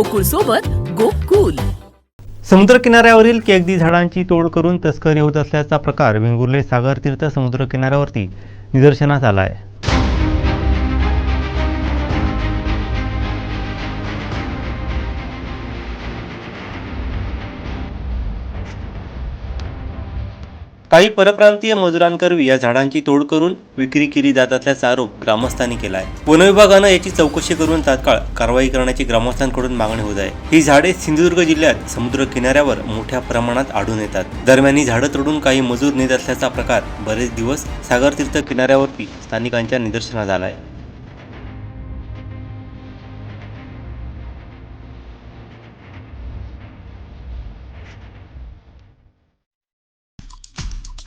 गोकुळ सोबत गोकुल. समुद्रकिनाऱ्यावरील केगदी झाडांची तोड करून तस्करी होत असल्याचा प्रकार वेंगुर्ले सागर तीर्थ समुद्र किनाऱ्यावरती निदर्शनास आला आहे काही परप्रांतीय मजुरांकरवी या झाडांची तोड करून विक्री केली जात असल्याचा आरोप ग्रामस्थांनी केला आहे वनविभागानं याची चौकशी करून तात्काळ कारवाई करण्याची ग्रामस्थांकडून मागणी होत आहे. ही झाडे सिंधुदुर्ग जिल्ह्यात समुद्र किनाऱ्यावर मोठ्या प्रमाणात आढळून येतात. दरम्यान ही झाडं तोडून काही मजूर नेत असल्याचा प्रकार बरेच दिवस सागर तीर्थ किनाऱ्यावरती स्थानिकांच्या निदर्शनात आला आहे